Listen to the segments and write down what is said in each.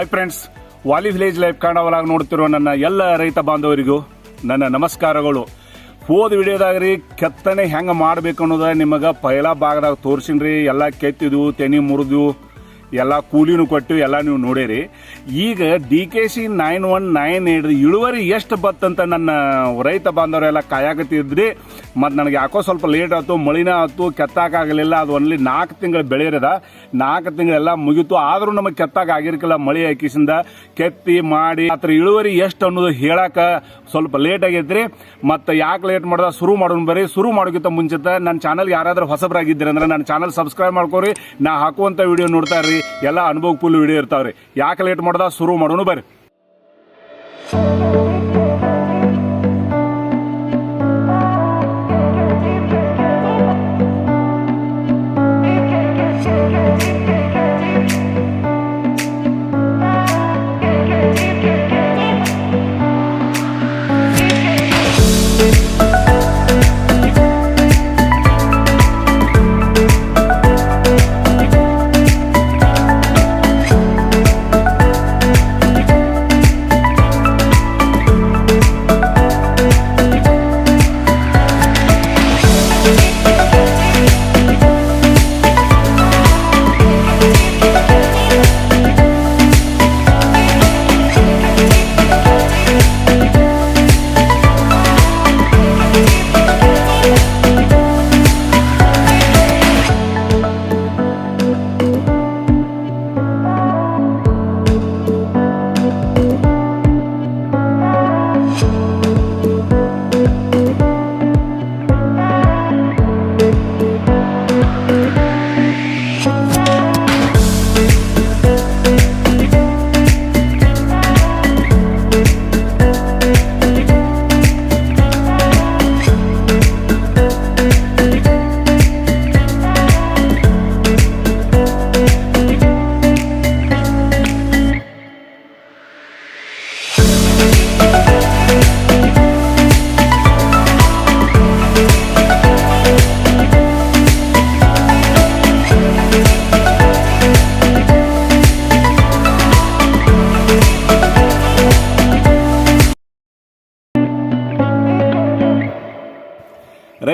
Hi friends Vali village life ಕಾಣವಲಾಗಿ ನೋಡ್ತಿರೋ ನನ್ನ ಎಲ್ಲ ರೈತ ಬಾಂಧವರಿಗೂ ನನ್ನ ನಮಸ್ಕಾರಗಳು. ಹೋದ ವಿಡಿಯೋದಾಗ ರೀ ಕೆತ್ತನೆ ಹೆಂಗೆ ಮಾಡ್ಬೇಕು ಅನ್ನೋದ ನಿಮಗೆ ಪೈಲ ಭಾಗದಾಗ ತೋರಿಸಿನ್ರಿ. ಎಲ್ಲ ಕೆತ್ತಿದ್ವು, ತೆನಿ ಮುರಿದು ಎಲ್ಲ ಕೂಲಿನೂ ಕೊಟ್ಟು ಎಲ್ಲ ನೀವು ನೋಡಿರಿ. ಈಗ D K C nine one nine eight ಇಳುವರಿ ಎಷ್ಟು ಬತ್ತಂತ ನನ್ನ ರೈತ ಬಾಂಧವರೆಲ್ಲ ಕಾಯಕತ್ತಿದ್ರಿ. ಮತ್ತು ನನಗೆ ಯಾಕೋ ಸ್ವಲ್ಪ ಲೇಟ್ ಆಯ್ತು, ಮಳಿನ ಆಯ್ತು ಕೆತ್ತಾಕಾಗಲಿಲ್ಲ ಅದು ಒನ್ಲಿ ನಾಲ್ಕು ತಿಂಗಳು ಬೆಳೆಯರದ. ನಾಲ್ಕು ತಿಂಗಳೆಲ್ಲ ಮುಗೀತು, ಆದರೂ ನಮಗೆ ಕೆತ್ತಾಕ ಆಗಿರ್ಕಿಲ್ಲ ಮಳಿ ಹಾಕಿಸಿಂದ. ಕೆತ್ತಿ ಮಾಡಿ ಅದ್ರ ಇಳುವರಿ ಎಷ್ಟು ಅನ್ನೋದು ಹೇಳಕ್ಕೆ ಸ್ವಲ್ಪ ಲೇಟ್ ಆಗೈತ್ರಿ. ಮತ್ತು ಯಾಕೆ ಲೇಟ್ ಮಾಡ್ದ, ಶುರು ಮಾಡೋಣ ಬರ್ರಿ. ಶುರು ಮಾಡೋಕ್ಕಿಂತ ಮುಂಚಿತ ನನ್ನ ಚಾನಲ್ ಯಾರಾದರೂ ಹೊಸಬರಾಗಿದ್ದೀರಿ ಅಂದ್ರೆ ನನ್ನ ಚಾನಲ್ ಸಬ್ಸ್ಕ್ರೈಬ್ ಮಾಡ್ಕೋರಿ. ನಾ ಹಾಕುವಂಥ ವಿಡಿಯೋ ನೋಡ್ತಾ ಇರ್ರಿ. ಎಲ್ಲ ಅನುಭವ ಫುಲ್ ವಿಡಿಯೋ ಇರ್ತಾವ್ರಿ ಯಾಕೆ ಲೇಟ್ ಮಾಡ್ದ? ಶುರು ಮಾಡೋಣ ಬರ್ರಿ.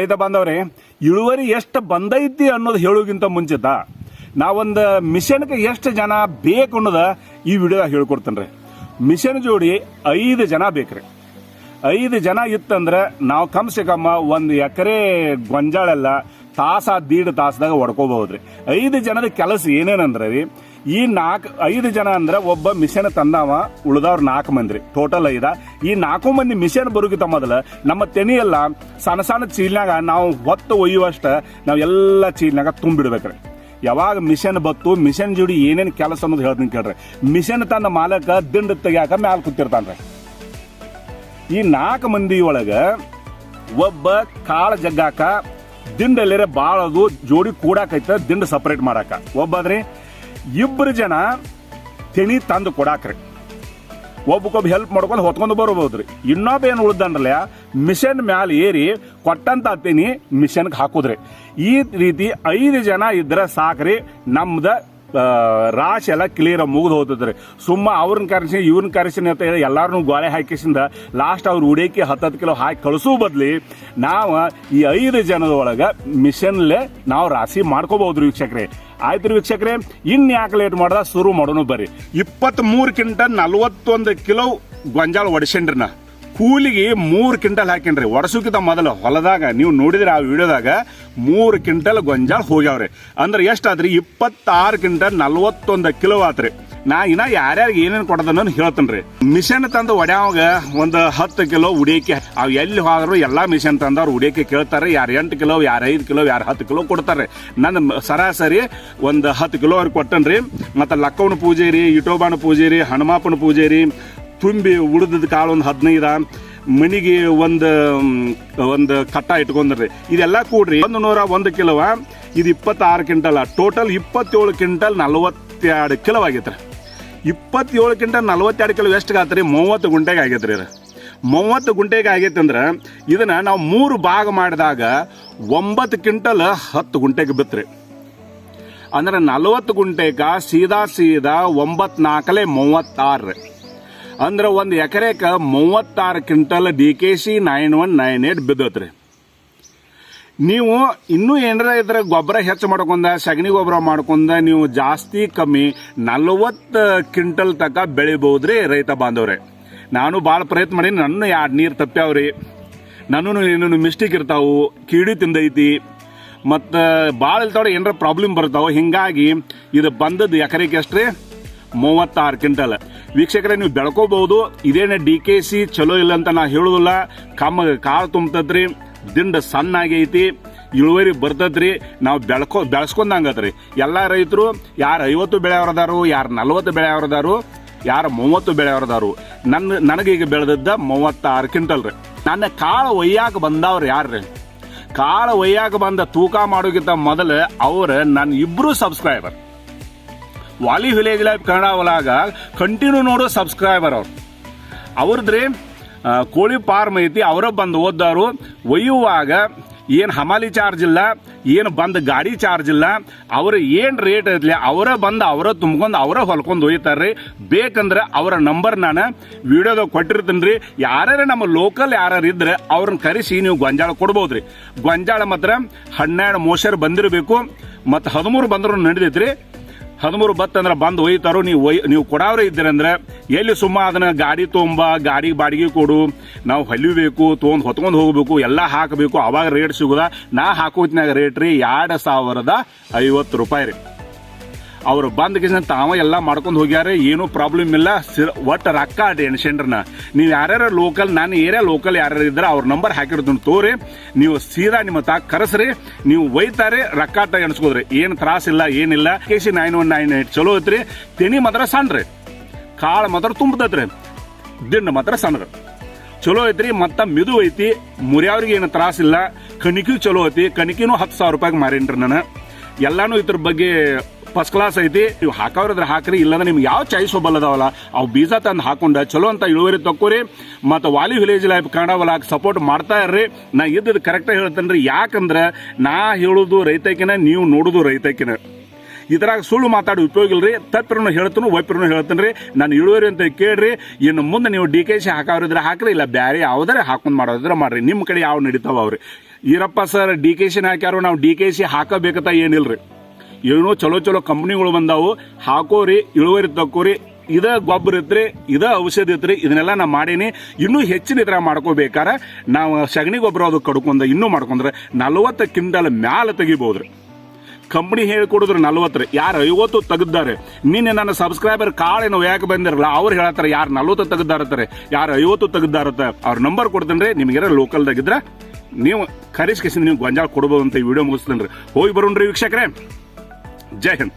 ರೈತ ಬಾಂಧವ್ರೆ, ಇಳುವರಿ ಎಷ್ಟು ಬಂದೈತಿ ಅನ್ನೋದು ಹೇಳೋಕ್ಕಿಂತ ಮುಂಚಿತ. ನಾವೊಂದು ಮಿಷನ್ಗೆ ಎಷ್ಟು ಜನ ಬೇಕು ಅನ್ನೋದ ಈ ವಿಡಿಯೋದಾಗ ಹೇಳ್ಕೊಡ್ತೇನೆ ರೀ ಮಿಷನ್ ಜೋಡಿ ಐದು ಜನ ಬೇಕ್ರಿ. ಐದು ಜನ ಇತ್ತಂದ್ರೆ ನಾವು ಕಮ್ಸೆ ಕಮ್ಮ ಒಂದು ಎಕರೆ ಗೊಂಜಾಳೆಲ್ಲ ತಾಸ ದೀಡ್ ತಾಸದಾಗ ಹೊಡ್ಕೋಬಹುದ್ರಿ ಐದು ಜನದ ಕೆಲಸ ಏನೇನಂದ್ರೆ? ರೀ ಈ ನಾಲ್ಕು, ಐದು ಜನ ಅಂದ್ರೆ ಒಬ್ಬ ಮಿಷನ್ ತಂದವ, ಉಳ್ದವ್ರ ನಾಲ್ಕು ಮಂದಿ ಟೋಟಲ್ ಐದ. ಈ ನಾಲ್ಕು ಮಂದಿ ಮಿಷನ್ ಬರುಗಿತ ಮೊದಲ ನಮ್ಮ ತೆನಿಯೆಲ್ಲ ಸಣ್ಣ ಸಣ್ಣ ಚೀಲ್ನಾಗ ನಾವು ಹೊತ್ತು ಒಯ್ಯುವಷ್ಟ ನಾವು ಎಲ್ಲ ಚೀಲ್ನಾಗ ತುಂಬಿಡ್ಬೇಕ್ರಿ. ಯಾವಾಗ ಮಿಷನ್ ಬತ್ತು, ಮಿಷನ್ ಜೋಡಿ ಏನೇನು ಕೆಲಸ ಅನ್ನೋದು ಹೇಳ್ತೀನಿ ಕೇಳ್ರಿ. ಮಿಷನ್ ತನ್ನ ಮಾಲಕ ದಿಂಡ ತೆಗಿಯಾಕ ಮ್ಯಾಲ ಕೂತಿರ್ತಾನ್ರಿ. ಈ ನಾಲ್ಕು ಮಂದಿ ಒಳಗೆ ಒಬ್ಬ ಕಾಳ ಜಗ್ಗಾಕ, ದಿಂಡಲ್ಲಿರ ಬಾಳದು ಜೋಡಿ ಕೂಡಾಕೈತ, ದಿಂಡ ಸಪರೇಟ್ ಮಾಡಾಕ. ಒಬ್ಬದ್ರಿ ಇಬ್ಬರು ಜನ ತೆನಿ ತಂದು ಕೊಡಾಕ್ರಿ. ಒಬ್ಬಕ್ಕೊಬ್ಬ ಹೆಲ್ಪ್ ಮಾಡ್ಕೊಂಡು ಹೊತ್ಕೊಂಡು ಬರ್ಬೋದ್ರಿ. ಇನ್ನೊಬ್ಬ ಏನು ಉಳ್ದನ್ರಲ್ಲ ಮಿಷನ್ ಮ್ಯಾಲ ಏರಿ ಕೊಟ್ಟಂತ ತೆನಿ ಮಿಷನ್ಗೆ ಹಾಕುದ್ರಿ. ಈ ರೀತಿ ಐದು ಜನ ಇದ್ರೆ ಸಾಕ್ರಿ, ನಮ್ದ ರಾಶಿ ಎಲ್ಲ ಕ್ಲಿಯರ್ ಮುಗಿದು ಹೋಗ್ತದ್ರಿ ಸುಮ್ಮ ಅವ್ರನ್ನ ಕರೆಸಿ ಇವ್ರನ್ನ ಕರೆಸಿ ಅಂತ ಹೇಳಿ ಎಲ್ಲಾರನ್ನೂ ಗೋಳೆ ಹಾಕಿಸಿಂದ ಲಾಸ್ಟ್ ಅವ್ರು ಉಡೇಕಿ ಹತ್ತತ್ತು ಕಿಲೋ ಹಾಕಿ ಕಳಿಸೋ ಬದ್ಲಿ ನಾವು ಈ ಐದು ಜನದೊಳಗೆ ಮಿಷನ್ಲೆ ನಾವು ರಾಶಿ ಮಾಡ್ಕೋಬಹುದು ವೀಕ್ಷಕ್ರೆ. ಆಯ್ತು ವೀಕ್ಷಕ್ರೆ ಇನ್ ಯಾಕೆ ಲೇಟ್ ಮಾಡ್ದ? ಶುರು ಮಾಡೋಣ ಬರ್ರಿ. ಇಪ್ಪತ್ತ್ ಮೂರು ಕ್ವಿಂಟಲ್ ನಲ್ವತ್ತೊಂದು ಕಿಲೋ ಗೊಂಜಾಳ ಒಡಿಸೇನ್ರಿ ನಾ. ಕೂಲಿಗೆ ಮೂರು ಕ್ವಿಂಟಲ್ ಹಾಕಿನ್ರಿ ಒಡಸುಕಿತ ಮೊದಲು ಹೊಲದಾಗ, ನೀವು ನೋಡಿದ್ರೆ ಆ ವಿಡಿಯೋದಾಗ, ಮೂರು ಕ್ವಿಂಟಲ್ ಗೊಂಜಾಳ ಹೋಗ್ಯಾವ್ರಿ. ಅಂದ್ರೆ ಎಷ್ಟಾದ್ರಿ? ಇಪ್ಪತ್ತಾರು ಕ್ವಿಂಟಲ್ ನಲ್ವತ್ತೊಂದು ಕಿಲೋ ಆತ್ರಿ. ನಾ ಇನ್ನ ಯಾರ್ಯಾರಿಗೆ ಏನೇನು ಕೊಡದನ್ನ ಹೇಳ್ತೇನ್ರಿ. ಮಿಷನ್ ತಂದು ಒಡ್ಯಾವಾಗ ಒಂದು ಹತ್ತು ಕಿಲೋ ಉಡಿಯಕ್ಕೆ, ಅವ್ ಎಲ್ಲಿ ಹೋದ್ರು ಎಲ್ಲ ಮಿಷನ್ ತಂದವ್ರು ಉಡಿಯಕ್ಕೆ ಕೇಳ್ತಾರೆ, ಯಾರು ಎಂಟು ಕಿಲೋ, ಯಾರು ಐದು ಕಿಲೋ, ಯಾರು ಹತ್ತು ಕಿಲೋ ಕೊಡ್ತಾರೆ. ನನ್ನ ಸರಾಸರಿ ಒಂದು ಹತ್ತು ಕಿಲೋ ಅವ್ರಿಗೆ ಕೊಟ್ಟನ್ರಿ. ಮತ್ತು ಲಕ್ಕವನ ಪೂಜೆ ರೀ, ಇಟೋಬಾನ ಪೂಜೆ ರೀ, ಹನುಮಾಪನ ಪೂಜೆ ರೀ, ತುಂಬಿ ಉಳಿದದ ಕಾಳು ಒಂದು ಹದಿನೈದು, ಮನಿಗೆ ಒಂದು ಒಂದು ಕಟ್ಟ ಇಟ್ಕೊಂಡ್ರಿ. ಇದೆಲ್ಲ ಕೂಡ್ರಿ ಒಂದು ನೂರ ಒಂದು ಕಿಲೋವ, ಇದು ಇಪ್ಪತ್ತಾರು ಕ್ವಿಂಟಲ್, ಟೋಟಲ್ ಇಪ್ಪತ್ತೇಳು ಕ್ವಿಂಟಲ್ ನಲವತ್ತೆರಡು ಕಿಲೋ ಆಗೈತ್ರಿ. ಇಪ್ಪತ್ತೇಳು ಕ್ವಿಂಟಲ್ ನಲವತ್ತೆರಡು ಕಿಲೋ ಎಷ್ಟು ರೀ ಮೂವತ್ತು ಗುಂಟೆಗೆ ಆಗೈತೆ ರೀ ಮೂವತ್ತು ಗುಂಟೆಗೆ ಆಗೈತೆ ಅಂದ್ರೆ ಇದನ್ನ ನಾವು ಮೂರು ಭಾಗ ಮಾಡಿದಾಗ ಒಂಬತ್ತು ಕ್ವಿಂಟಲ್ ಹತ್ತು ಗುಂಟೆಗೆ ಬಿತ್ತರಿ ಅಂದ್ರೆ ನಲವತ್ತು ಗುಂಟೆಗ ಸೀದಾ ಸೀದಾ ಒಂಬತ್ನಾಲ್ಕಲೆ ಮೂವತ್ತಾರು ಅಂದ್ರೆ ಒಂದು ಎಕರೆಕ ಮೂವತ್ತಾರು quintal D K C nine one nine eight ಬಿದ್ದತ್ರಿ. ನೀವು ಇನ್ನೂ ಏನರ ಇದ್ರೆ ಗೊಬ್ಬರ ಹೆಚ್ಚು ಮಾಡ್ಕೊಂಡ, ಸಗಣಿ ಗೊಬ್ಬರ ಮಾಡ್ಕೊಂಡ, ನೀವು ಜಾಸ್ತಿ ಕಮ್ಮಿ ನಲವತ್ತು ಕ್ವಿಂಟಲ್ ತನಕ ಬೆಳಿಬಹುದ್ರಿ ರೈತ ಬಾಂಧವ್ರೆ. ನಾನು ಭಾಳ ಪ್ರಯತ್ನ ಮಾಡೀನಿ, ನನ್ನ ಎರಡು ನೀರು ತಪ್ಪ್ಯಾವ್ರಿ. ನನ್ನೂ ಏನೇನು ಮಿಸ್ಟೇಕ್ ಇರ್ತಾವು, ಕೀಡಿ ತಿಂದೈತಿ. ಮತ್ತು ಭಾಳ ಇರ್ತಾವ್ರೆ ಏನರ ಪ್ರಾಬ್ಲಮ್ ಬರ್ತಾವೆ, ಹಿಂಗಾಗಿ ಇದು ಬಂದದ್ದು ಎಕರೆಗೆ ರೀ ಮೂವತ್ತಾರು ಕ್ವಿಂಟಲ್. ವೀಕ್ಷಕರೇ, ನೀವು ಬೆಳ್ಕೋಬಹುದು ಇದೇನೇ ಡಿ ಕೆ ಸಿ ಚಲೋ ಇಲ್ಲ ಅಂತ ನಾ ಹೇಳುದಿಲ್ಲ, ಕಮ್ಮ ಕಾಳು ತುಂಬತದ್ರಿ. ದಿಂಡ ಸಣ್ಣ ಆಗೈತಿ, ಇಳುವರಿ ಬರ್ತದ್ರಿ, ನಾವು ಬೆಳ್ಕೊ, ಬೆಳೆಸ್ಕೊಂಡಂಗತ್ರಿ. ಎಲ್ಲ ರೈತರು, ಯಾರು ಐವತ್ತು ಬೆಳೆಯವ್ರದಾರು, ಯಾರು ನಲ್ವತ್ತು ಬೆಳೆಯವ್ರದಾರು, ಯಾರು ಮೂವತ್ತು ಬೆಳೆಯವ್ರದಾರು ನನ್ನ ನನಗೀಗ ಬೆಳೆದದ್ದ ಮೂವತ್ತಾರು ಕ್ವಿಂಟಲ್ ರೀ ನನ್ನ ಕಾಳು ಒಯ್ಯಾಕ ಬಂದವ್ರು ರೀ ಕಾಳು ಒಯ್ಯಾಕ ಬಂದ ತೂಕ ಮಾಡೋಕ್ಕಿಂತ ಮೊದಲು ಅವರು ನನ್ನ ಇಬ್ಬರು subscriber Vali village life Kannada ಒಳಗ ಕಂಟಿನ್ಯೂ ನೋಡೋ ಸಬ್ಸ್ಕ್ರೈಬರ್ ಅವ್ರು. ಅವ್ರದ್ರಿ ಕೋಳಿ ಫಾರ್ಮ್ ಐತಿ ಅವರ ಬಂದು ಓದ್ದವರು ಒಯ್ಯುವಾಗ ಏನು ಹಮಾಲಿ ಚಾರ್ಜ್ ಇಲ್ಲ, ಏನು ಬಂದು ಗಾಡಿ ಚಾರ್ಜ್ ಇಲ್ಲ, ಅವರು ಏನು ರೇಟ್ ಐತ್ಲಿ, ಅವರ ಬಂದು ಅವರ ತುಂಬ್ಕೊಂಡು ಅವರ ಹೊಲ್ಕೊಂಡು ಒಯ್ತಾರ್ರಿ. ಬೇಕಂದ್ರೆ ಅವರ ನಂಬರ್ ನಾನು ವಿಡಿಯೋದಾಗ ಕೊಟ್ಟಿರ್ತೀನಿ ರೀ ಯಾರ್ಯಾರು ನಮ್ಮ ಲೋಕಲ್ ಯಾರ್ಯಾರು ಇದ್ರೆ ಅವ್ರನ್ನ ಕರೆಸಿ ನೀವು ಗೊಂಜಾಳ ಕೊಡ್ಬೋದ್ರಿ. ಗೊಂಜಾಳ ಮಾತ್ರ ಹನ್ನೆರಡು ಮೋಸರ್ ಬಂದಿರಬೇಕು. ಮತ್ತು ಹದಿಮೂರು ಬಂದರೂ ನಡಿದೈತ್ರಿ. ಹದಿಮೂರು ಬತ್ ಅಂದ್ರೆ ಬಂದು ಒಯ್ತಾರೋ, ನೀವು ಒಯ್, ನೀವು ಕೊಡವ್ರೆ ಇದ್ದೀರಂದ್ರೆ ಎಲ್ಲಿ ಸುಮ್ಮ ಅದನ್ನ ಗಾಡಿ ತೊಂಬ, ಗಾಡಿ ಬಾಡಿಗೆ ಕೊಡು, ನಾವು ಹೊಲಿಬೇಕು ತೊಗೊಂಡು ಹೊತ್ಕೊಂಡು ಹೋಗ್ಬೇಕು, ಎಲ್ಲ ಹಾಕಬೇಕು, ಅವಾಗ ರೇಟ್ ಸಿಗುದ. ನಾ ಹಾಕೋತ್ನಾಗ ರೇಟ್ ರೀ, ಎರಡು ಸಾವಿರದ ಐವತ್ತು ರೂಪಾಯಿ ರೀ. ಅವ್ರು ಬಂದ ಕಿಸಿನ ತಾವ ಎಲ್ಲ ಮಾಡ್ಕೊಂಡು ಹೋಗ್ಯಾರ, ಏನೂ ಪ್ರಾಬ್ಲಮ್ ಇಲ್ಲ. ಒಟ್ಟು ರೊಕ್ಕ ಟೆನ್ಷನ್ರನ ನೀವು ಯಾರ್ಯಾರ ಲೋಕಲ್ ನಾನು ಏರಿಯಾ ಲೋಕಲ್ ಯಾರ್ಯಾರು ಇದ್ರೆ ಅವ್ರ ನಂಬರ್ ಹಾಕಿರ್ತೀನಿ ತೋರಿ. ನೀವು ಸೀದಾ ನಿಮ್ಮ ತಾ ಕರೆಸ್ರಿ. ನೀವು ಒಯ್ತಾರೆ, ರೊಕ್ಕ ಅಟ್ಟ ಎಣಿಸ್ಕೋದ್ರಿ. ಏನು ತ್ರಾಸಿಲ್ಲ ಏನಿಲ್ಲ K C nine one nine eight ಚಲೋ ಐತ್ರಿ. ತೆನಿ ಮಾತ್ರ ಸಣ್ಣ ರೀ ಕಾಳು ಮಾತ್ರ ತುಂಬತೈತ್ರಿ. ದಿಂಡು ಮಾತ್ರ ಸಣ್ಣ ಚಲೋ ಐತ್ರಿ, ಮತ್ತ ಮಿದು ಐತಿ. ಮುರಿಯವ್ರಿಗೆ ಏನು ತ್ರಾಸಿಲ್ಲ ಕಣಿಕಿ ಚಲೋ ಐತಿ. ಕಣಿಕಿನೂ ಹತ್ತು ಸಾವಿರ ರೂಪಾಯಿಗೆ ಮಾರೇನ್ರಿ ನಾನು. ಎಲ್ಲಾನು ಇದ್ರ ಬಗ್ಗೆ ಫಸ್ಟ್ ಕ್ಲಾಸ್ ಐತಿ. ನೀವು ಹಾಕೋರಿದ್ರೆ ಹಾಕ್ರಿ, ಇಲ್ಲಾಂದ್ರೆ ನಿಮ್ಗೆ ಯಾವ ಚಾಯ್ಸ್ ಒಬ್ಬಲ್ ಅದಾವಲ್ಲ ಅವು ಬೀಜ ತಂದು ಹಾಕೊಂಡ ಚಲೋ ಅಂತ ಇಳುವರಿ ತಕ್ಕೋರಿ. ಮತ್ತು Vali village life Kannada support ಮಾಡ್ತಾ ಇರ್ರಿ. ನಾ ಇದ್ದದ್ದು ಕರೆಕ್ಟಾಗಿ ಹೇಳ್ತೇನೆ ಯಾಕಂದ್ರೆ ನಾ ಹೇಳುದು ರೈತಕಿನ, ನೀವು ನೋಡುದು ರೈತಕಿನ. ಇದ್ರಾಗ ಸುಳ್ಳು ಮಾತಾಡಿ ಉಪಯೋಗ ಇಲ್ರಿ. ತಪ್ಪಿರನು ಹೇಳ್ತಾನು, ಒಪ್ಪಿರನು ಹೇಳ್ತೇನೆ ರೀ. ನಾನು ಇಳುವರಿ ಅಂತ ಕೇಳ್ರಿ. ಇನ್ನು ಮುಂದೆ ನೀವು ಡಿ ಕೆ ಸಿ ಹಾಕೋರಿದ್ರೆ ಹಾಕ್ರಿ, ಇಲ್ಲ ಬ್ಯಾರೆ ಯಾವ್ದಾರ ಹಾಕೊಂಡು ಮಾಡೋದ್ರೆ ಮಾಡ್ರಿ. ನಿಮ್ಮ ಕಡೆ ಯಾವ ನಡೀತಾವ ಅವ್ರಿ? ಈರಪ್ಪ ಸರ್ ಡಿ ಕೆ ಸಿನ ಹಾಕ್ಯಾರು, ನಾವು ಡಿ ಕೆ ಸಿ ಹಾಕಬೇಕಂತ ಏನಿಲ್ರಿ. ಏನೋ ಚಲೋ ಚಲೋ ಕಂಪ್ನಿಗಳು ಬಂದಾವು. ಹಾಕೋರಿ, ಇಳುವರಿ ತಕ್ಕೋರಿ, ಇದ ಗೊಬ್ಬರ ಇತ್ರಿ, ಇದ ಔಷಧಿ ಇತ್ರಿ, ಇದನ್ನೆಲ್ಲ ನಾ ಮಾಡೀನಿ. ಇನ್ನೂ ಹೆಚ್ಚಿನ ಇದ್ರ ಮಾಡ್ಕೋಬೇಕಾರ ನಾವು ಸಗಣಿ ಗೊಬ್ಬರ ಅದು ಕಡ್ಕೊಂಡ, ಇನ್ನೂ ಮಾಡ್ಕೊಂಡ್ರೆ ನಲವತ್ತು ಕಿಂಟಲ್ ಮ್ಯಾಲ ತೆಗಿಬೋದ್ರಿ. ಕಂಪ್ನಿ ಹೇಳ್ಕೊಡಿದ್ರು ನಲ್ವತ್ತು ಯಾರು ಐವತ್ತು ತೆಗೆದ್ದಾರೆ ನಿನ್ನೆ ನನ್ನ ಸಬ್ಸ್ಕ್ರೈಬರ್ ಕಾಳೇನು ಯಾಕೆ ಬಂದಿರಲ್ಲ, ಅವ್ರು ಹೇಳತ್ತಾರೆ, ಯಾರು ನಲ್ವತ್ತು ತೆಗ್ದಾರತ್ತಾರೆ ಯಾರು ಐವತ್ತು ತೆಗ್ದಾರತ್ತ ಅವ್ರ ನಂಬರ್ ಕೊಡ್ತೇನೆ ನಿಮ್ಗೆ ಲೋಕಲ್ದಾಗಿದ್ರೆ ನೀವು ಕರೆಸ್ಕೇಸಿ ನೀವು ಗೊಂಜಾಳ ಕೊಡ್ಬೋದು ಅಂತ ಈ ವಿಡಿಯೋ ಮುಗಿಸ್ತೇನೆ ಹೋಗಿ ಬರೋಣ್ರಿ ವೀಕ್ಷಕರೇ. ಜೈ ಹಿಂದ್